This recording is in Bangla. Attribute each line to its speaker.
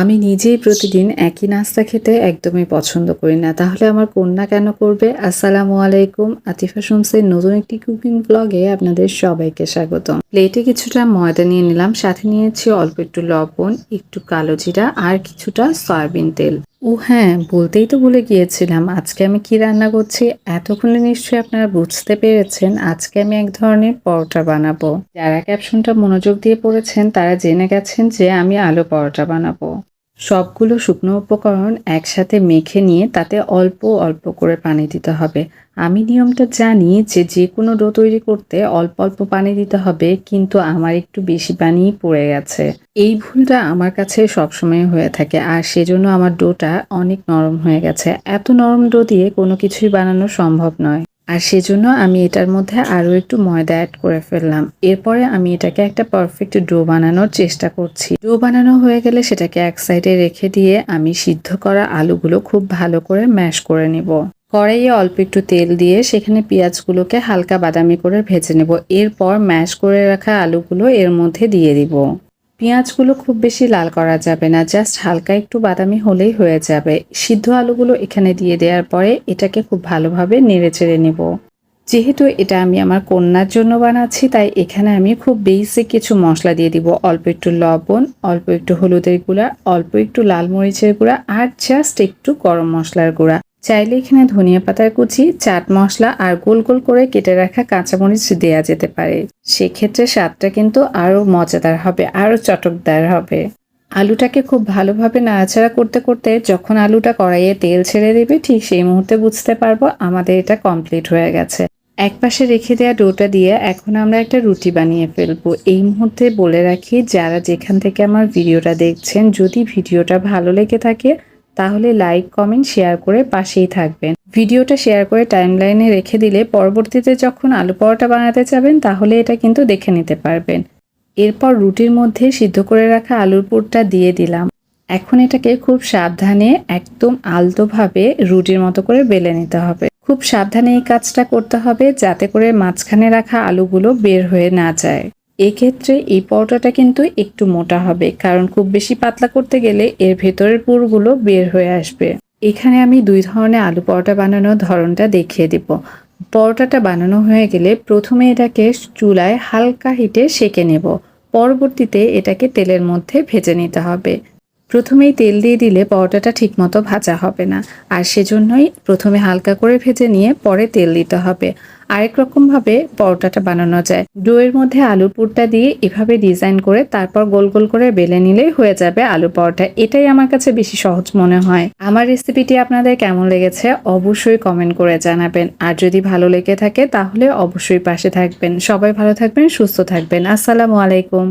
Speaker 1: আমি নিজেই প্রতিদিন একই নাস্তা খেতে একদমই পছন্দ করি না। তাহলে আমার কন্যা কেন করবে? আসসালামু আলাইকুম। আতিফা শুনসের নতুন একটি কুকিং ব্লগে আপনাদের সবাইকে স্বাগতম। প্লেটে কিছুটা ময়দা নিয়ে নিলাম, সাথে নিয়েছি অল্প একটু লবণ, একটু কালো জিরা আর কিছুটা সয়াবিন তেল। ও হ্যাঁ বলতেই তো ভুলে গিয়েছিলাম। আজকে আমি কি রান্না করছি? এতক্ষণে নিশ্চয়ই আপনারা বুঝতে পেরেছেন আজকে আমি এক ধরনের পরোটা বানাবো। যারা ক্যাপশনটা মনোযোগ দিয়ে পড়েছেন, তারা জেনে গেছেন যে আমি আলু পরোটা বানাবো। সবগুলো শুকনো উপকরণ একসাথে মেখে নিয়ে তাতে অল্প অল্প করে পানি দিতে হবে। আমি নিয়মটা জানি যে যে কোনো ডো তৈরি করতে অল্প অল্প পানি দিতে হবে, কিন্তু আমার একটু বেশি পানিই পড়ে গেছে। এই ভুলটা আমার কাছে সবসময় হয়ে থাকে, আর সেজন্য আমার ডোটা অনেক নরম হয়ে গেছে। এত নরম ডো দিয়ে কোনো কিছুই বানানো সম্ভব নয়। আর সেজন্য আমি এটার মধ্যে আরও একটু ময়দা অ্যাড করে ফেললাম। এরপরে আমি এটাকে একটা পারফেক্ট ডো বানানোর চেষ্টা করছি। ডো বানানো হয়ে গেলে সেটাকে এক সাইডে রেখে দিয়ে আমি সিদ্ধ করা আলুগুলো খুব ভালো করে ম্যাশ করে নিব। কড়াইয়ে অল্প একটু তেল দিয়ে সেখানে পেঁয়াজগুলোকে হালকা বাদামি করে ভেজে নেব। এরপর ম্যাশ করে রাখা আলুগুলো এর মধ্যে দিয়ে দিব। পেঁয়াজগুলো খুব বেশি লাল করা যাবে না, জাস্ট হালকা একটু বাদামি হলেই হয়ে যাবে। সিদ্ধ আলুগুলো এখানে দিয়ে দেওয়ার পরে এটাকে খুব ভালোভাবে নেড়ে চেড়ে নেব। যেহেতু এটা আমি আমার কন্যার জন্য বানাচ্ছি, তাই এখানে আমি খুব বেসিক কিছু মশলা দিয়ে দিব। অল্প একটু লবণ, অল্প একটু হলুদের গুঁড়া, অল্প একটু লাল মরিচের গুঁড়া, আর জাস্ট একটু গরম মশলার গুঁড়া। চাইলে এখানে ধনিয়া পাতার কুচি, চাট মশলা আর গোল গোল করে কেটে রাখা কাঁচামরিচ দেওয়া যেতে পারে। সেক্ষেত্রে স্বাদটা কিন্তু আরও মজাদার হবে, আরও চটকদার হবে। আলুটাকে খুব ভালোভাবে নাড়াচাড়া করতে করতে যখন আলুটা কড়াইয়ে তেল ছেড়ে দেবে, ঠিক সেই মুহূর্তে বুঝতে পারব আমাদের এটা কমপ্লিট হয়ে গেছে। এক পাশে রেখে দেওয়া ডোটা দিয়ে এখন আমরা একটা রুটি বানিয়ে ফেলব। এই মুহূর্তে বলে রাখি, যারা যেখান থেকে আমার ভিডিওটা দেখছেন, যদি ভিডিওটা ভালো লেগে থাকে তাহলে লাইক, কমেন্ট, শেয়ার করে পাশেই থাকবেন। ভিডিওটা শেয়ার করে টাইমলাইনে রেখে দিলে পরবর্তীতে যখন আলু পরোটা বানাতে যাবেন, তাহলে এটা কিন্তু দেখে নিতে পারবেন। এরপর রুটির মধ্যে সিদ্ধ করে রাখা আলুর পুরটা দিয়ে দিলাম। এখন এটাকে খুব সাবধানে, একদম আলতোভাবে রুটির মতো করে বেলে নিতে হবে। খুব সাবধানে এই কাজটা করতে হবে যাতে করে মাঝখানে রাখা আলুগুলো বের হয়ে না যায়। এক্ষেত্রে এই পরোটাটা কিন্তু একটু মোটা হবে, কারণ খুব বেশি পাতলা করতে গেলে এর ভেতরের পুরগুলো বের হয়ে আসবে। এখানে আমি দুই ধরনের আলু পরোটা বানানোর ধরনটা দেখিয়ে দিব। পরোটাটা বানানো হয়ে গেলে প্রথমে এটাকে চুলায় হালকা হিটে সেকে নেব। পরবর্তীতে এটাকে তেলের মধ্যে ভেজে নিতে হবে। প্রথমেই তেল দিয়ে দিলে পরোটাটা ঠিকমতো ভাজা হবে না। আর সেজন্যই প্রথমে হালকা করে ভেজে নিয়ে পরে তেল দিতে হবে। আরেক রকমভাবে পরোটাটা বানানো যায়। ডোয়ের মধ্যে আলুর পুরটা দিয়ে এভাবে ডিজাইন করে তারপর গোল গোল করে বেলে নিলেই হয়ে যাবে আলু পরোটা। এটাই আমার কাছে বেশি সহজ মনে হয়। আমার রেসিপিটি আপনাদের কেমন লেগেছে অবশ্যই কমেন্ট করে জানাবেন। আর যদি ভালো লেগে থাকে তাহলে অবশ্যই পাশে থাকবেন। সবাই ভালো থাকবেন, সুস্থ থাকবেন। আসসালামু আলাইকুম।